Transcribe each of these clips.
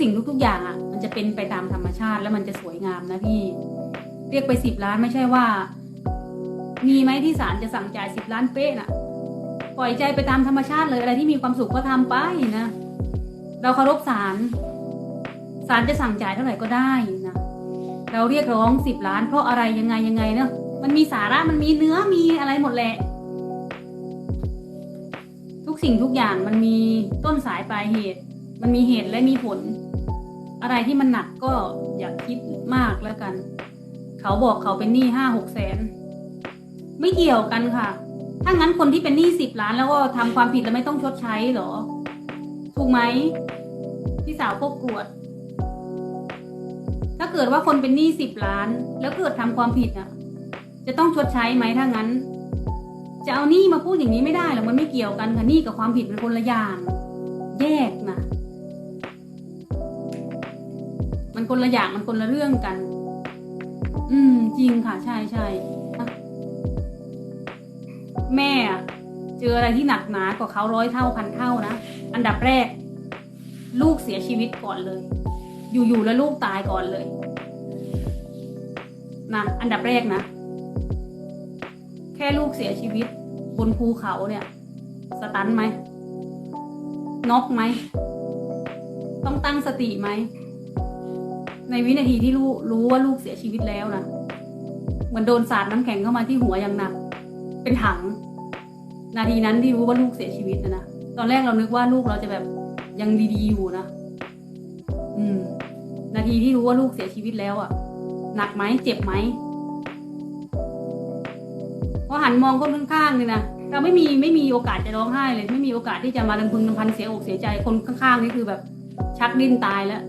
สิ่งทุก ๆ อย่างอะ มันจะเป็นไปตามธรรมชาติแล้วมันจะสวยงามนะพี่ เรียกไปสิบล้านไม่ใช่ว่า มีไหมที่ศาลจะสั่งจ่ายสิบล้านเป๊ะน่ะ ปล่อยใจไปตามธรรมชาติเลยอะไรที่มีความสุขก็ทำไปนะ เราเคารพศาลศาลจะสั่งจ่ายเท่าไหร่ก็ได้นะเราเรียกร้องสิบล้าน เพราะอะไรยังไงยังไงเนอะมันมีสาระมันมีเนื้อมีอะไรหมดแหละ ทุกสิ่งทุกอย่างมันมีต้นสายปลายเหตุ มันมีเหตุและมีผล อะไรที่มันหนักก็อย่าคิดมากแล้วกัน เขาบอกเขาเป็นหนี้ห้าหกแสน ไม่เกี่ยวกันค่ะ ถ้างั้นคนที่เป็นหนี้สิบล้านแล้วก็ทำความผิดแล้วไม่ต้องชดใช้หรอ ถูกไหมพี่สาวพบกรวด ถ้าเกิดว่าคนเป็นหนี้สิบล้าน แล้วเกิดทำความผิดอะ จะต้องชดใช้ไหมถ้างั้น จะเอาหนี้มาพูดอย่างนี้ไม่ได้หรอกมันไม่เกี่ยวกันค่ะหนี้กับความผิดเป็นคนละอย่างแยกนะ คนละอย่างมันคนละเรื่องกัน อืม จริงค่ะ ใช่ใช่แม่อะเจออะไรที่หนักหนากว่าเขาร้อยเท่าพันเท่านะอันดับแรก ลูกเสียชีวิตก่อนเลย อยู่ๆแล้วลูกตายก่อนเลยนะอันดับแรกนะ แค่ลูกเสียชีวิต บนภูเขาเนี่ย สตันไหมน็อกไหม ต้องตั้งสติไหม ในวินาทีที่รู้รู้ว่าลูกเสียชีวิตแล้วนะเหมือนโดนสาดน้ำแข็งเข้ามาที่หัวอย่างหนัก เป็นถัง นาทีนั้นที่รู้ว่าลูกเสียชีวิตนะนะตอนแรกเรานึกว่าลูกเราจะแบบยังดีๆอยู่นะอืม นาทีที่รู้ว่าลูกเสียชีวิตแล้วอะ่ะ หนักไหมเจ็บไหมพอหันมองคนข้างๆเนี่ยนะเราไม่มีไม่มีโอกาสจะร้องไห้เลย ไม่มีโอกาสที่จะมาลำพึงลำพันเสียอกเสียใจคนข้างๆนี่คือแบบ ชักดิ้นตายแล้ว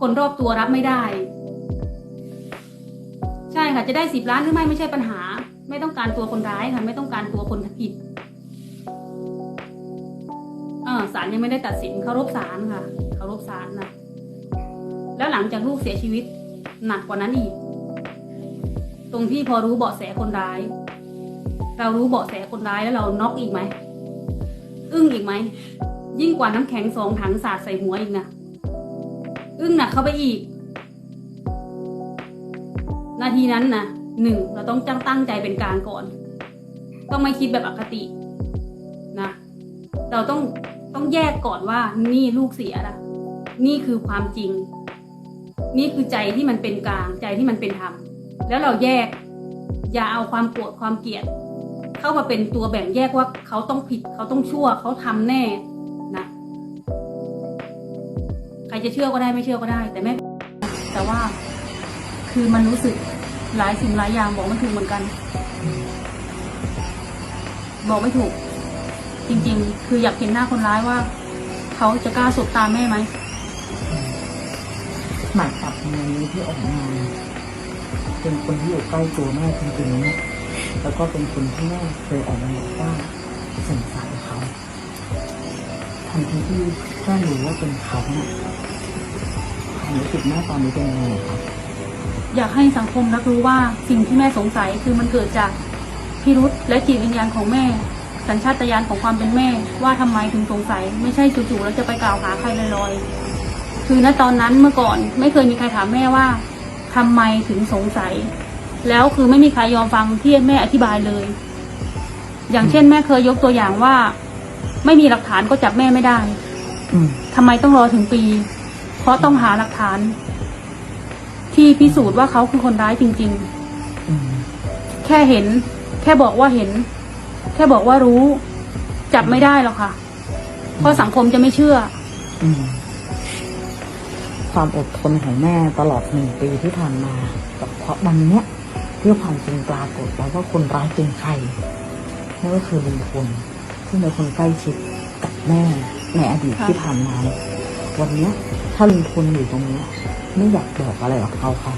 คนรอบตัวรับไม่ได้ ใช่ค่ะจะได้สิบล้านหรือไม่ไม่ใช่ปัญหา ไม่ต้องการตัวคนร้ายค่ะไม่ต้องการตัวคนผิดศาลยังไม่ได้ตัดสินเคารพศาลค่ะเคารพศาลนะแล้วหลังจากลูกเสียชีวิตหนักกว่านั้นอีก ตรงที่พอรู้เบาะแสคนร้าย เรารู้เบาะแสคนร้ายแล้วเราน็อกอีกไหมอึ้งอีกไหมยิ่งกว่าน้ำแข็งสองถังสาดใส่หัวอีกนะ อึ้งหนักเข้าไปอีก นาทีนั้นนะหนึ่งเราต้องจังตั้งใจเป็นกลางก่อน ต้องไม่คิดแบบอคตินะเราต้องต้องแยกก่อนว่านี่ลูกเสียละนี่คือความจริง นี่คือใจที่มันเป็นกลางใจที่มันเป็นธรรมแล้วเราแยก อย่าเอาความโกรธความเกลียด เข้ามาเป็นตัวแบ่งแยกว่าเขาต้องผิด เขาต้องชั่ว เขาทำแน่ จะเชื่อก็ได้ไม่เชื่อก็ได้ แต่แม่แต่ว่าคือมันรู้สึกหลายสิ่งหลายอย่างบอกไม่ถูกเหมือนกัน บอกไม่ถูก จริง ๆ คืออยากเห็นหน้าคนร้ายว่า เขาจะกล้าสบตาแม่ไหมหมายจับในนี้ที่ออกมาเป็นคนที่อยู่ใกล้ตัวแม่จริงๆนี่ยแล้วก็เป็นคนที่แม่เคยออกมาบอกว่าสงสารเขาทันทีที่แม่รู้ว่าเป็นเขาเนี่ย รู้สึกแม่ตอนนี้เป็นยังไงครับอยากให้สังคมรับรู้ว่าสิ่งที่แม่สงสัยคือมันเกิดจากพิรุษและจิตวิญญาณของแม่ สัญชาตญาณของความเป็นแม่ ว่าทำไมถึงสงสัย ไม่ใช่จู่ๆแล้วจะไปกล่าวหาใครลอยๆคือณตอนนั้นเมื่อก่อน ไม่เคยมีใครถามแม่ว่าทำไมถึงสงสัย แล้วคือไม่มีใครยอมฟังที่แม่อธิบายเลย อย่างเช่น แม่เคยยกตัวอย่างว่า ไม่มีหลักฐานก็จับแม่ไม่ได้ทำไมต้องรอถึงปี เพราะต้องหาหลักฐาน ที่พิสูจน์ว่าเขาคือคนร้ายจริง ๆ แค่เห็น แค่บอกว่าเห็น แค่บอกว่ารู้ จับไม่ได้หรอกค่ะ เพราะสังคมจะไม่เชื่ออความอดทนของแม่ตลอดหนึ่งปีที่ผ่านมากับเพราะวันเนี้ยเพื่อความจริงปรากฏแล้วว่าคนร้ายเป็นใครนั่นก็คือลุงพลซึ่งเป็นคนใกล้ชิดกับแม่ในอดีตที่ผ่านมา วันเนี้ยถ้าลุงพลอยู่ตรงเนี้ยไม่อยากบอกอะไรกับเขาค่ะ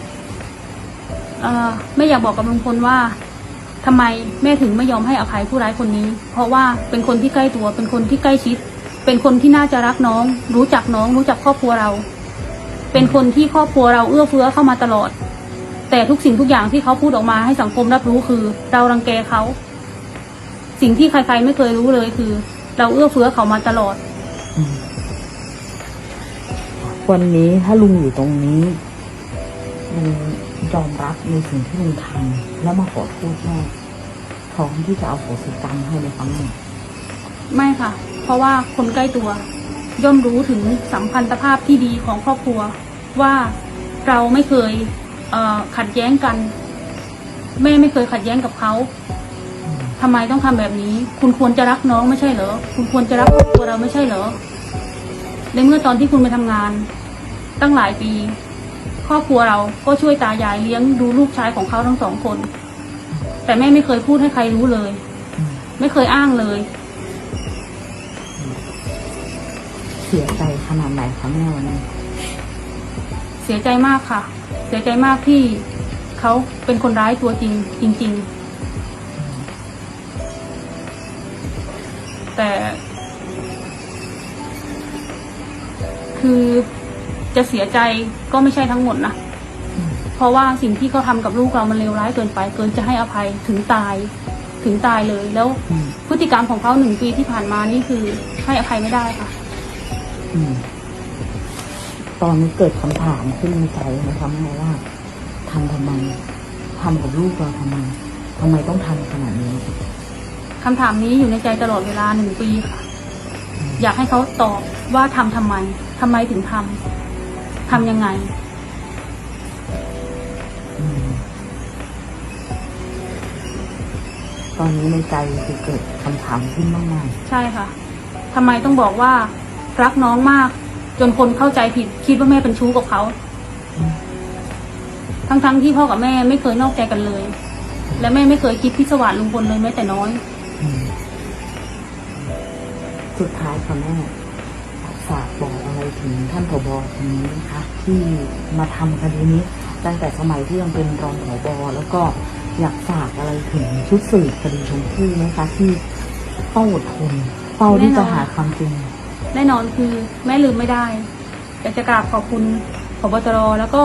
เอ่อไม่อยากบอกกับลุงพลว่าทำไมแม่ถึงไม่ยอมให้อภัยผู้ร้ายคนนี้ เพราะว่าเป็นคนที่ใกล้ตัว เป็นคนที่ใกล้ชิด เป็นคนที่น่าจะรักน้อง รู้จักน้อง รู้จักครอบครัวเรา เป็นคนที่ครอบครัวเราเอื้อเฟื้อเข้ามาตลอด แต่ทุกสิ่งทุกอย่างที่เขาพูดออกมาให้สังคมรับรู้คือ เรารังแกเขา สิ่งที่ใครๆไม่เคยรู้เลยคือ เราเอื้อเฟื้อเขามาตลอด อืม วันนี้ถ้าลุงอยู่ตรงนี้ลุงยอมรับในสิ่งที่ลุงทำแล้วมาขอโทษแม่พร้อมที่จะเอาโหสิกรรมให้ในครั้งนี้ไม่ค่ะ เพราะว่าคนใกล้ตัว ย่อมรู้ถึงสัมพันธภาพที่ดีของครอบครัว ว่าเราไม่เคยเขัดแย้งกัน แม่ไม่เคยขัดแย้งกับเขาทำไมต้องทำแบบนี้ คุณควรจะรักน้องไม่ใช่เหรอ คุณควรจะรักครอบครัวเราไม่ใช่เหรอ ในเมื่อตอนที่คุณไปทำงาน ตั้งหลายปี ครอบครัวเราก็ช่วยตายายเลี้ยงดูลูกชายของเขาทั้งสองคน แต่แม่ไม่เคยพูดให้ใครรู้เลยอืมไม่เคยอ้างเลย เสียใจขนาดไหนคะแม่วันนี้ เสียใจมากค่ะ เสียใจมากที่เขาเป็นคนร้ายตัวจริง จริง ๆ แต่ คือ จะเสียใจก็ไม่ใช่ทั้งหมดนะ เพราะว่าสิ่งที่เขาทำกับลูกเรามันเลวร้ายเกินไป เกินจะให้อภัยถึงตาย ถึงตายเลย แล้วอืมพฤติกรรมของเขาหนึ่งปีที่ผ่านมานี่คือให้อภัยไม่ได้ค่ะอืมตอนนี้เกิดคำถามขึ้นในใจนะคะแม่ว่าทำทำไมทำกับลูกเราทำไมทำไมต้องทำขนาดนี้คำถามนี้อยู่ในใจตลอดเวลาหนึ่งปีค่ะ อยากให้เขาตอบว่าทำทำไมทำไมถึงทำ ทำยังไงอืมตอนนี้ในใจคือเกิดคำถามขึ้นมากมายใช่ค่ะทำไมต้องบอกว่า รักน้องมาก จนคนเข้าใจผิด คิดว่าแม่เป็นชู้กับเขาอืมทั้งๆที่พ่อกับแม่ไม่เคยนอกใจกันเลย และแม่ไม่เคยคิดพิศวาสลุงพลเลยแม้แต่น้อยอืมสุดท้ายค่ะแม่ ถึงท่านผบคนนี้นะคะที่มาทำคดีนี้ ตั้งแต่สมัยที่ยังเป็นรองผบแล้วก็อยากฝากอะไรถึงชุดสืบคดีชมพู่ไหมคะที่เฝ้าอดทนเฝ้าที่จะหาความจริง แน่นอนคือแม่ลืมไม่ได้อยากจะกราบขอบคุณพบตรแล้วก็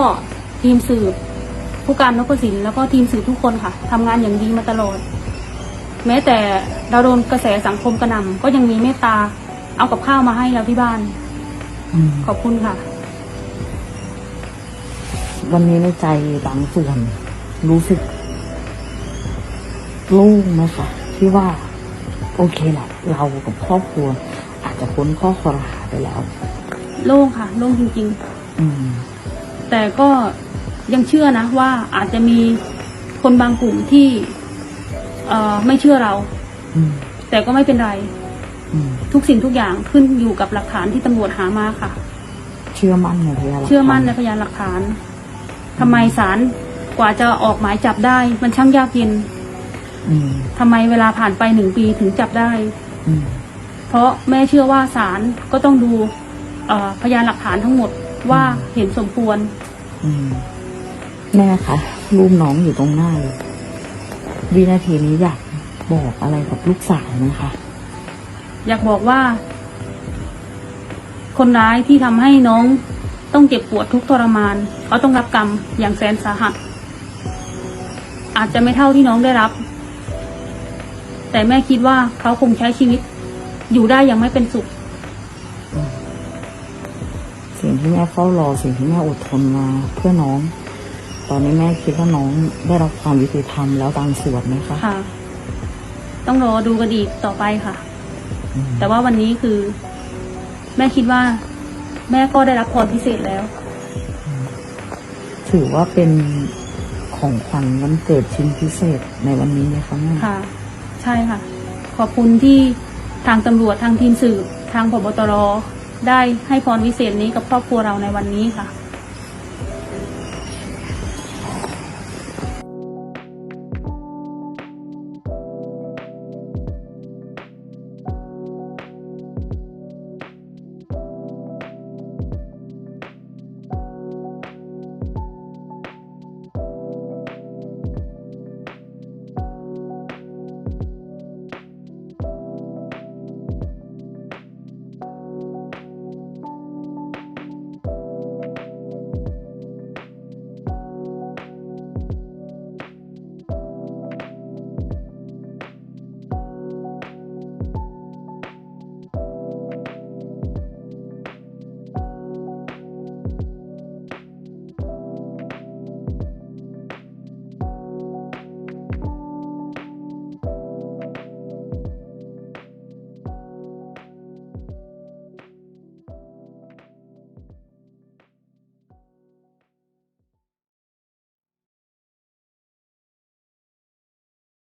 ทีมสืบผู้การนพสินแล้วก็ทีมสืบทุกคนค่ะทำงานอย่างดีมาตลอด แม้แต่เราโดนกระแสสังคมกระหน่ำก็ยังมีเมตตาเอากับข้าวมาให้เราที่บ้าน ขอบคุณค่ะ วันนี้ในใจบางส่วน รู้สึกโล่งไหมคะที่ว่า โอเคแหละเรากับครอบครัว อาจจะพ้นข้อคอรหาไปแล้ว โล่งค่ะ โล่งจริง อืม ๆ แต่ก็ยังเชื่อนะว่าอาจจะมีคนบางกลุ่มที่ เอ่อไม่เชื่อเรา อืม แต่ก็ไม่เป็นไรอืม ทุกสิ่งทุกอย่างขึ้นอยู่กับหลักฐานที่ตำรวจหามาค่ะ เชื่อมั่นในพยานหลักฐานเชื่อมั่นในพยานหลักฐานทำไมศาลกว่าจะออกหมายจับได้ มันช่างยากเย็นอืมทำไมเวลาผ่านไปหนึ่งปีถึงจับได้อืมเพราะแม่เชื่อว่าศาลก็ต้องดูเอ่อพยานหลักฐานทั้งหมดว่าเห็นสมควรอืมแม่คะรูปน้องอยู่ตรงหน้าเลยวินาทีนี้อยากบอกอะไรกับลูกสาวนะคะ อยากบอกว่า คนร้ายที่ทำให้น้องต้องเจ็บปวดทุกข์ทรมาน เขาต้องรับกรรมอย่างแสนสาหัส อาจจะไม่เท่าที่น้องได้รับ แต่แม่คิดว่าเขาคงใช้ชีวิต อยู่ได้อย่างไม่เป็นสุข สิ่งที่แม่เฝ้ารอสิ่งที่แม่อดทนมาเพื่อน้อง ตอนนี้แม่คิดว่าน้องได้รับความยุติธรรมแล้วบางส่วนไหมคะ ค่ะ ต้องรอดูกันอีกต่อไปค่ะอืม แต่ว่าวันนี้คือ แม่คิดว่า แม่ก็ได้รับพรพิเศษแล้ว ถือว่าเป็นของขวัญวันเกิดชิ้นพิเศษในวันนี้ไหมคะแม่ค่ะ ใช่ค่ะ ขอบคุณที่ทางตำรวจทางทีมสืบทางพบตรได้ให้พรวิเศษนี้กับครอบครัวเราในวันนี้ค่ะ